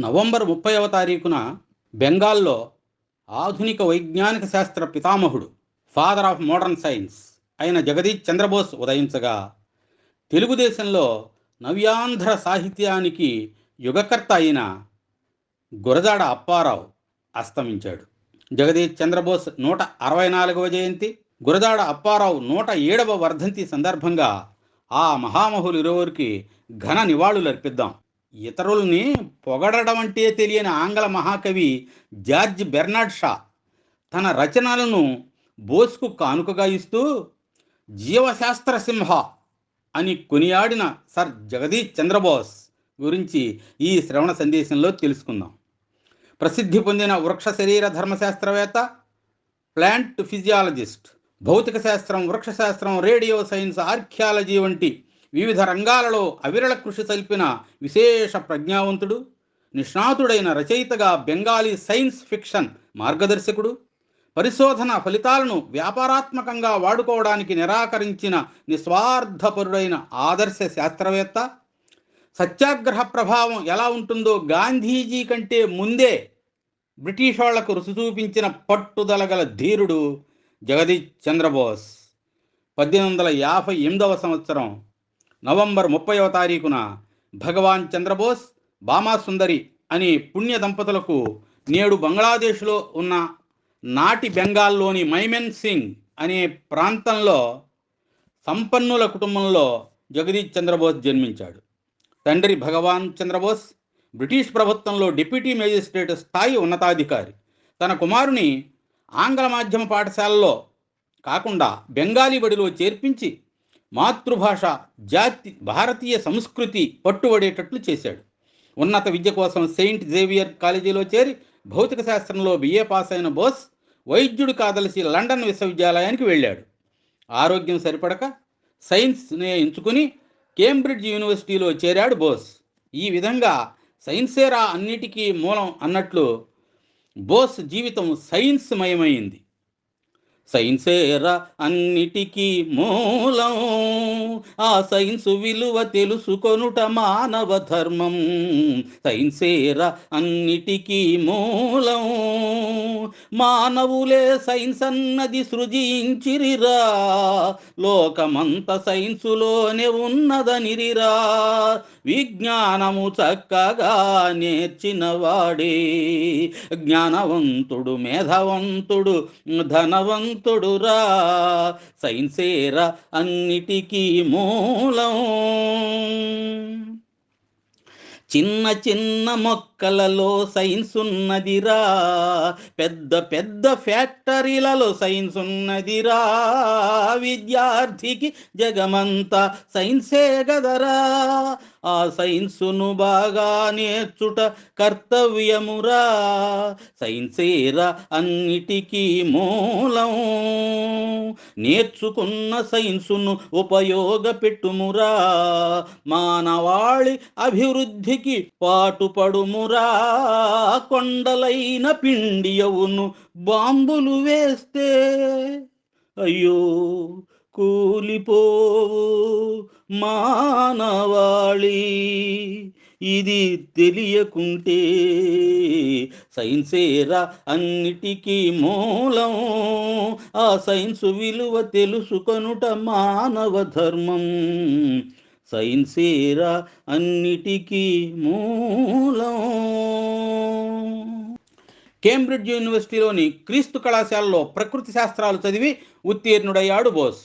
November ముప్పైవ తారీఖున బెంగాల్లో ఆధునిక వైజ్ఞానిక శాస్త్ర పితామహుడు ఫాదర్ ఆఫ్ మోడర్న్ సైన్స్ అయిన జగదీష్ చంద్రబోస్ ఉదయించగా తెలుగుదేశంలో నవ్యాంధ్ర సాహిత్యానికి యుగకర్త అయిన గురజాడ అప్పారావు అస్తమించాడు. జగదీష్ చంద్రబోస్ నూట అరవై నాలుగవ జయంతి గురజాడ అప్పారావు నూట ఏడవ వర్ధంతి సందర్భంగా ఆ మహామహులు ఇరువురికి ఘన నివాళులు అర్పిద్దాం ఇతరుల్ని పొగడడం అంటే తెలియని ఆంగ్ల మహాకవి జార్జ్ బెర్నాడ్ షా తన రచనలను బోస్కు కానుకగా ఇస్తూ జీవశాస్త్ర సింహ అని కొనియాడిన సర్ జగదీష్ చంద్రబోస్ గురించి ఈ శ్రవణ సందేశంలో తెలుసుకుందాం. ప్రసిద్ధి పొందిన వృక్ష శరీర ధర్మశాస్త్రవేత్త ప్లాంట్ ఫిజియాలజిస్ట్ భౌతిక శాస్త్రం వృక్ష శాస్త్రం రేడియో సైన్స్ ఆర్కియాలజీ వంటి వివిధ రంగాలలో అవిరళ కృషి సల్పిన విశేష ప్రజ్ఞావంతుడు నిష్ణాతుడైన రచయితగా బెంగాలీ సైన్స్ ఫిక్షన్ మార్గదర్శకుడు పరిశోధన ఫలితాలను వ్యాపారాత్మకంగా వాడుకోవడానికి నిరాకరించిన నిస్వార్థపరుడైన ఆదర్శ శాస్త్రవేత్త. సత్యాగ్రహ ప్రభావం ఎలా ఉంటుందో గాంధీజీ కంటే ముందే బ్రిటిష్ వాళ్ళకు రుచి చూపించిన పట్టుదల గల ధీరుడు జగదీష్ చంద్రబోస్. పద్దెనిమిది వందల యాభై ఎనిమిదవ సంవత్సరం నవంబర్ ముప్పైవ తారీఖున భగవాన్ చంద్రబోస్ బామాసుందరి అని పుణ్య దంపతులకు నేడు బంగ్లాదేశ్లో ఉన్న నాటి బెంగాల్లోని మైమెన్ సింగ్ అనే ప్రాంతంలో సంపన్నుల కుటుంబంలో జగదీష్ చంద్రబోస్ జన్మించాడు. తండ్రి భగవాన్ చంద్రబోస్ బ్రిటిష్ ప్రభుత్వంలో డిప్యూటీ మేజిస్ట్రేట్ స్థాయి ఉన్నతాధికారి. తన కుమారుని ఆంగ్ల మాధ్యమ పాఠశాలలో కాకుండా బెంగాలీ బడిలో చేర్పించి మాతృభాష జాతి భారతీయ సంస్కృతి పట్టుబడేటట్లు చేశాడు. ఉన్నత విద్య కోసం సెయింట్ జేవియర్ కాలేజీలో చేరి భౌతిక శాస్త్రంలో బిఏ పాస్ అయిన బోస్ వైద్యుడు కాదలిసి లండన్ విశ్వవిద్యాలయానికి వెళ్ళాడు. ఆరోగ్యం సరిపడక సైన్స్నే ఎంచుకుని కేంబ్రిడ్జ్ యూనివర్సిటీలో చేరాడు బోస్. ఈ విధంగా సైన్సేరా అన్నిటికీ మూలం అన్నట్లు బోస్ జీవితం సైన్స్మయమైంది. సైన్సేరా అన్నిటికీ మూలం. ఆ సైన్సు విలువ తెలుసుకొనుట మానవ ధర్మం. సైన్సేరా అన్నిటికీ మూలం. మానవులే సైన్స్ అన్నది సృజించిరిరా. లోకమంత సైన్సులోనే ఉన్నదనిరిరా. విజ్ఞానము చక్కగా నేర్చినవాడే జ్ఞానవంతుడు మేధవంతుడు తొడురా సైన్సేరా అన్నిటికీ మూలం. చిన్న చిన్న మొక్కలలో సైన్స్ ఉన్నదిరా పెద్ద పెద్ద ఫ్యాక్టరీలలో సైన్స్ ఉన్నదిరా విద్యార్థికి జగమంతా సైన్సే గదరా. ఆ సైన్సును బాగా నేర్చుట కర్తవ్యమురా. సైన్సేరా అన్నిటికీ మూలం. నేర్చుకున్న సైన్సును ఉపయోగపెట్టుమురా. మానవాళి అభివృద్ధికి పాటుపడుమురా. కొండలైన పిండియవును బాంబులు వేస్తే. అయ్యో కూలిపోవు మానవాళి. ఇది తెలియకుంటే సైన్సేరా అన్నిటికీ మూలం. ఆ సైన్సు విలువ తెలుసుకొనుట మానవ ధర్మం. సైన్సేరా అన్నిటికీ మూలం. కేంబ్రిడ్జ్ యూనివర్సిటీలోని క్రీస్తు కళాశాలలో ప్రకృతి శాస్త్రాలు చదివి ఉత్తీర్ణుడయ్యాడు బోస్.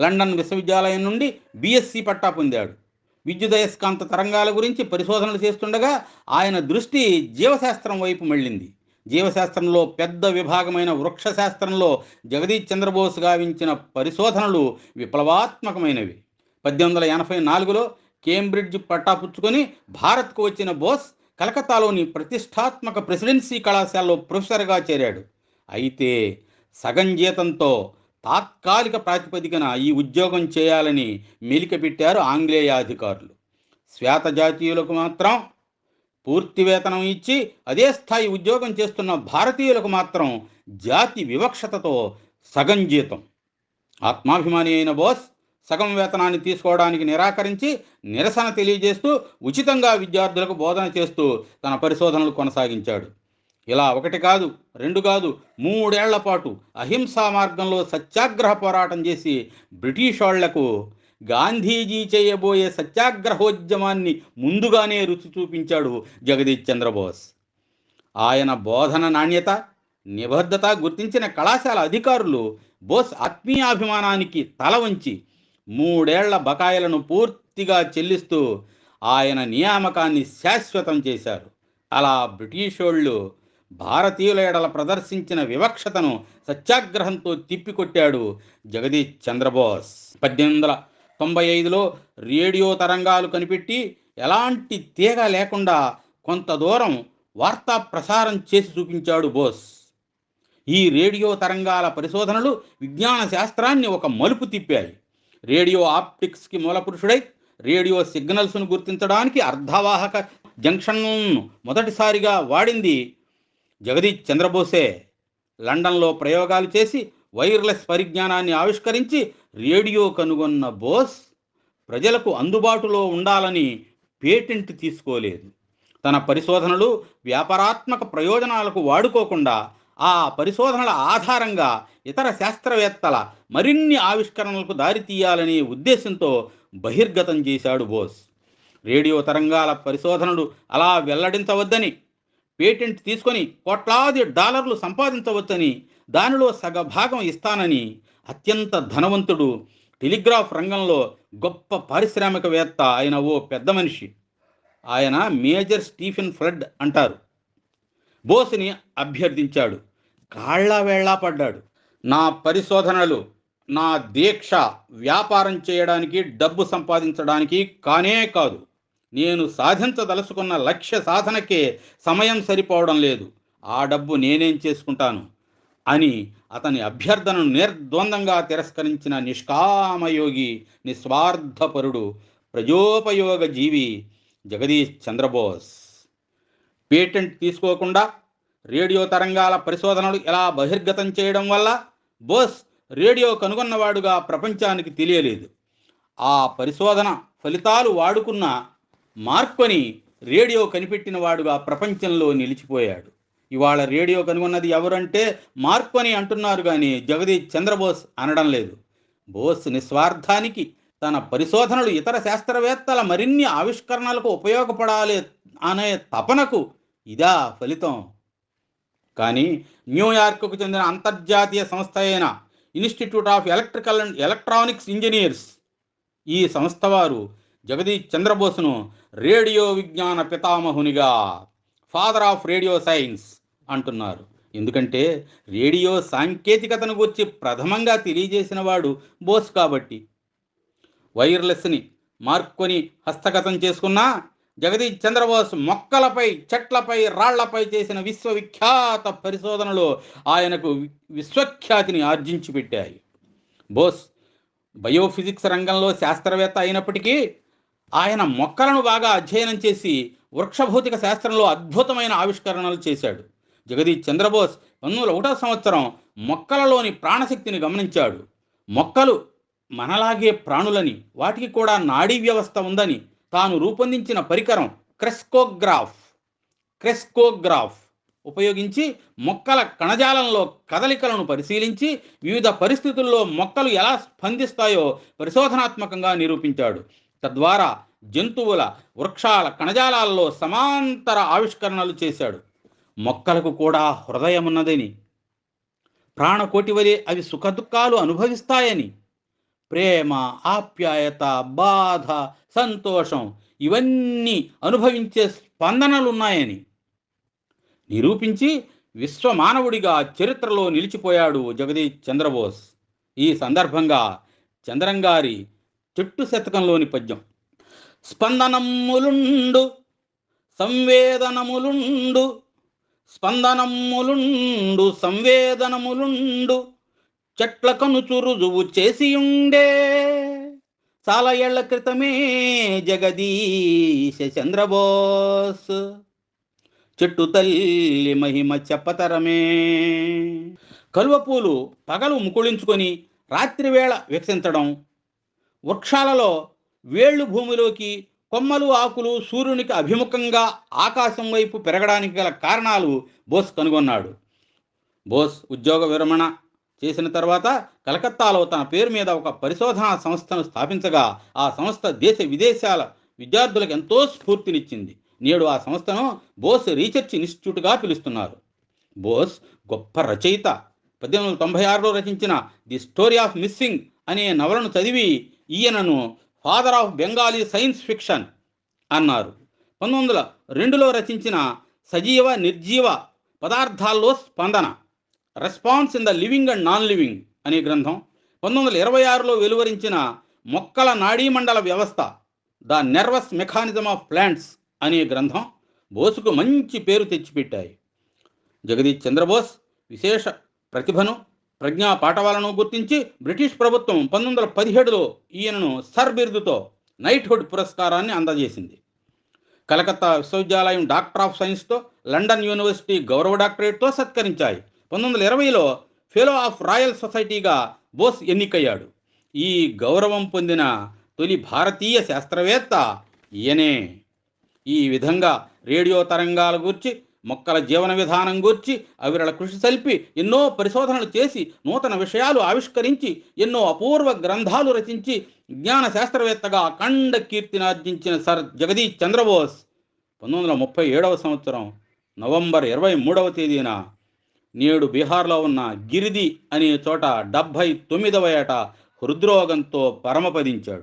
లండన్ విశ్వవిద్యాలయం నుండి బీఎస్సీ పట్టా పొందాడు. విద్యుదయస్కాంత తరంగాల గురించి పరిశోధనలు చేస్తుండగా ఆయన దృష్టి జీవశాస్త్రం వైపు మళ్ళింది. జీవశాస్త్రంలో పెద్ద విభాగమైన వృక్షశాస్త్రంలో జగదీష్ చంద్రబోస్ గావించిన పరిశోధనలు విప్లవాత్మకమైనవి. పద్దెనిమిది వందల ఎనభై నాలుగులో కేంబ్రిడ్జ్ పట్టా పుచ్చుకొని భారత్కు వచ్చిన బోస్ కలకత్తాలోని ప్రతిష్టాత్మక ప్రెసిడెన్సీ కళాశాలలో ప్రొఫెసర్గా చేరాడు. అయితే సగం జీతంతో తాత్కాలిక ప్రాతిపదికన ఈ ఉద్యోగం చేయాలని మెలికపెట్టారు ఆంగ్లేయాధికారులు. శ్వేత జాతీయులకు మాత్రం పూర్తి వేతనం ఇచ్చి అదే స్థాయి ఉద్యోగం చేస్తున్న భారతీయులకు మాత్రం జాతి వివక్షతతో సగం జీతం. ఆత్మాభిమాని అయిన బోస్ సగం వేతనాన్ని తీసుకోవడానికి నిరాకరించి నిరసన తెలియజేస్తూ ఉచితంగా విద్యార్థులకు బోధన చేస్తూ తన పరిశోధనలు కొనసాగించాడు. ఇలా ఒకటి కాదు రెండు కాదు మూడేళ్ళ పాటు అహింసా మార్గంలో సత్యాగ్రహ పోరాటం చేసి బ్రిటిష్ వాళ్ళకు గాంధీజీ చేయబోయే సత్యాగ్రహోద్యమాన్ని ముందుగానే రుచి చూపించాడు జగదీష్ చంద్రబోస్. ఆయన బోధన నాణ్యత నిబద్ధత గుర్తించిన కళాశాల అధికారులు బోస్ ఆత్మీయాభిమానానికి తల వంచి మూడేళ్ళ బకాయిలను పూర్తిగా చెల్లిస్తూ ఆయన నియామకాన్ని శాశ్వతం చేశారు. అలా బ్రిటిషోళ్ళు భారతీయుల ఎడల ప్రదర్శించిన వివక్షతను సత్యాగ్రహంతో తిప్పికొట్టాడు జగదీష్ చంద్రబోస్. పద్దెనిమిది వందల తొంభై ఐదులో రేడియో తరంగాలు కనిపెట్టి ఎలాంటి తీగ లేకుండా కొంత దూరం వార్తా ప్రసారం చేసి చూపించాడు బోస్. ఈ రేడియో తరంగాల పరిశోధనలు విజ్ఞాన శాస్త్రాన్ని ఒక మలుపు తిప్పాయి. రేడియో ఆప్టిక్స్కి మూలపురుషుడై రేడియో సిగ్నల్స్ను గుర్తించడానికి అర్ధవాహక జంక్షన్ను మొదటిసారిగా వాడింది జగదీష్ చంద్రబోసే లండన్లో ప్రయోగాలు చేసి వైర్లెస్ పరిజ్ఞానాన్ని ఆవిష్కరించి రేడియో కనుగొన్న బోస్ ప్రజలకు అందుబాటులో ఉండాలని పేటెంట్ తీసుకోలేదు. తన పరిశోధనలు వ్యాపారాత్మక ప్రయోజనాలకు వాడుకోకుండా ఆ పరిశోధనల ఆధారంగా ఇతర శాస్త్రవేత్తల మరిన్ని ఆవిష్కరణలకు దారితీయాలనే ఉద్దేశంతో బహిర్గతం చేశాడు బోస్. రేడియో తరంగాల పరిశోధనలు అలా వెల్లడించవద్దని పేటెంట్ తీసుకొని కోట్లాది డాలర్లు సంపాదించవచ్చని దానిలో సగభాగం ఇస్తానని అత్యంత ధనవంతుడు టెలిగ్రాఫ్ రంగంలో గొప్ప పారిశ్రామికవేత్త ఆయన ఓ పెద్ద మనిషి. ఆయన మేజర్ స్టీఫెన్ ఫ్రెడ్ అంటారు. బోస్ని అభ్యర్థించాడు. కాళ్ళ వేళ్ళా పడ్డాడు. నా పరిశోధనలు నా దీక్ష వ్యాపారం చేయడానికి డబ్బు సంపాదించడానికి కానే కాదు. నేను సాధించదలుచుకున్న లక్ష్య సాధనకే సమయం సరిపోవడం లేదు. ఆ డబ్బు నేనేం చేసుకుంటాను? అని అతని అభ్యర్థనను నిర్ద్వందంగా తిరస్కరించిన నిష్కామయోగి నిస్వార్థపరుడు ప్రజోపయోగ జీవి జగదీష్ చంద్రబోస్. పేటెంట్ తీసుకోకుండా రేడియో తరంగాల పరిశోధనలు ఎలా బహిర్గతం చేయడం వల్ల బోస్ రేడియో కనుగొన్నవాడుగా ప్రపంచానికి తెలియలేదు. ఆ పరిశోధన ఫలితాలు వాడుకున్న మార్కొని రేడియో కనిపెట్టినవాడుగా ప్రపంచంలో నిలిచిపోయాడు. ఇవాళ రేడియో కనుగొన్నది ఎవరంటే మార్కొని అంటున్నారు కానీ జగదీష్ చంద్రబోస్ అనడం లేదు. బోస్ నిస్వార్థానికి తన పరిశోధనలు ఇతర శాస్త్రవేత్తల మరిన్ని ఆవిష్కరణలకు ఉపయోగపడాలి అనే తపనకు ఇదా ఫలితం. కానీ న్యూయార్క్కు చెందిన అంతర్జాతీయ సంస్థ అయిన Institute of Electrical and Electronics Engineers ఈ సంస్థ వారు జగదీష్ చంద్రబోస్ను రేడియో విజ్ఞాన పితామహునిగా ఫాదర్ ఆఫ్ రేడియో సైన్స్ అంటున్నారు. ఎందుకంటే రేడియో సాంకేతికతను గురించి ప్రథమంగా తెలియజేసిన వాడు బోస్ కాబట్టి. వైర్లెస్ని మార్కొని హస్తగతం చేసుకున్న జగదీష్ చంద్రబోస్ మొక్కలపై చెట్లపై రాళ్ళపై చేసిన విశ్వవిఖ్యాత పరిశోధనలో ఆయనకు వి- విశ్వఖ్యాతిని ఆర్జించి పెట్టాయి. బోస్ బయోఫిజిక్స్ రంగంలో శాస్త్రవేత్త అయినప్పటికీ ఆయన మొక్కలను బాగా అధ్యయనం చేసి వృక్షభౌతిక శాస్త్రంలో అద్భుతమైన ఆవిష్కరణలు చేశాడు. జగదీష్ చంద్రబోస్ పంతొమ్మిది వందల ఒకటో సంవత్సరం మొక్కలలోని ప్రాణశక్తిని గమనించాడు. మొక్కలు మనలాగే ప్రాణులని వాటికి కూడా నాడీ వ్యవస్థ ఉందని తాను రూపొందించిన పరికరం క్రెస్కోగ్రాఫ్. క్రెస్కోగ్రాఫ్ ఉపయోగించి మొక్కల కణజాలంలో కదలికలను పరిశీలించి వివిధ పరిస్థితుల్లో మొక్కలు ఎలా స్పందిస్తాయో పరిశోధనాత్మకంగా నిరూపించాడు. తద్వారా జంతువుల వృక్షాల కణజాలాల్లో సమాంతర ఆవిష్కరణలు చేశాడు. మొక్కలకు కూడా హృదయమున్నదని ప్రాణకోటి వలె అవి సుఖదుఖాలు అనుభవిస్తాయని ప్రేమ ఆప్యాయత బాధ సంతోషం ఇవన్నీ అనుభవించే స్పందనలున్నాయని. నిరూపించి విశ్వమానవుడిగా చరిత్రలో నిలిచిపోయాడు జగదీష్ చంద్రబోస్. ఈ సందర్భంగా చంద్రంగారి చెట్టు శతకంలోని పద్యం. స్పందనములుండు సంవేదనములుండు స్పందనములుండు సంవేదనములుండు చెట్ల కనుచు రుజువు చేసియుండే. చాలా ఏళ్ళ క్రితమే జగదీశ చంద్రబోస్. చెట్టు తల్లి మహిమ చెప్పతరమే. కలువ పూలు పగలు ముకుళించుకొని రాత్రివేళ వికసించడం వృక్షాలలో వేళ్ళు భూమిలోకి కొమ్మలు ఆకులు సూర్యునికి అభిముఖంగా ఆకాశం వైపు పెరగడానికి గల కారణాలు బోస్ కనుగొన్నాడు. బోస్ ఉద్యోగ విరమణ చేసిన తర్వాత కలకత్తాలో తన పేరు మీద ఒక పరిశోధనా సంస్థను స్థాపించగా ఆ సంస్థ దేశ విదేశాల విద్యార్థులకు ఎంతో స్ఫూర్తినిచ్చింది. నేడు ఆ సంస్థను బోస్ రీసెర్చ్ ఇన్స్టిట్యూట్గా పిలుస్తున్నారు. బోస్ గొప్ప రచయిత. పద్దెనిమిది వందల తొంభై ఆరులో రచించిన ది స్టోరీ ఆఫ్ మిస్సింగ్ అనే నవలను చదివి ఈయనను father of Bengali science fiction అన్నారు. పంతొమ్మిది వందల రెండులో రచించిన సజీవ నిర్జీవ పదార్థాల్లో స్పందన response in the living and non living అనే గ్రంథం పంతొమ్మిది వందల ఇరవై ఆరులో వెలువరించిన మొక్కల నాడీమండల వ్యవస్థ the nervous mechanism of plants అనే గ్రంథం బోసుకు మంచి పేరు తెచ్చిపెట్టాయి. జగదీష్ చంద్రబోస్ విశేష ప్రతిభను ప్రజ్ఞా పాఠవాలను గుర్తించి బ్రిటిష్ ప్రభుత్వం పంతొమ్మిది వందల పదిహేడులో ఈయనను సర్ బిరుదుతో నైట్హుడ్ పురస్కారాన్ని అందజేసింది. కలకత్తా విశ్వవిద్యాలయం డాక్టర్ ఆఫ్ సైన్స్తో లండన్ యూనివర్సిటీ గౌరవ డాక్టరేట్తో సత్కరించాయి. పంతొమ్మిది వందల ఇరవైలో ఫెలో ఆఫ్ రాయల్ సొసైటీగా బోస్ ఎన్నికయ్యాడు. ఈ గౌరవం పొందిన తొలి భారతీయ శాస్త్రవేత్త ఈయనే. ఈ విధంగా రేడియో తరంగాల గూర్చి మొక్కల జీవన విధానం గూర్చి అవిరళ కృషి సల్పి ఎన్నో పరిశోధనలు చేసి నూతన విషయాలు ఆవిష్కరించి ఎన్నో అపూర్వ గ్రంథాలు రచించి జ్ఞాన శాస్త్రవేత్తగా అఖండ కీర్తినార్జించిన సర్ జగదీష్ చంద్రబోస్. పంతొమ్మిది వందల ముప్పై ఏడవ సంవత్సరం నవంబర్ ఇరవై మూడవ తేదీన నేడు బీహార్లో ఉన్న గిరిది అనే చోట డెబ్భై తొమ్మిదవ ఏట హృద్రోగంతో పరమపదించాడు.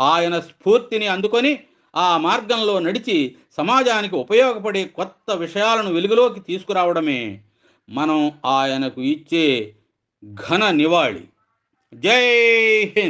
ఆయన స్ఫూర్తిని అందుకొని ఆ మార్గంలో నడిచి సమాజానికి ఉపయోగపడే కొత్త విషయాలను వెలుగులోకి తీసుకురావడమే మనం ఆయనకు ఇచ్చే ఘన నివాళి. జై హింద్!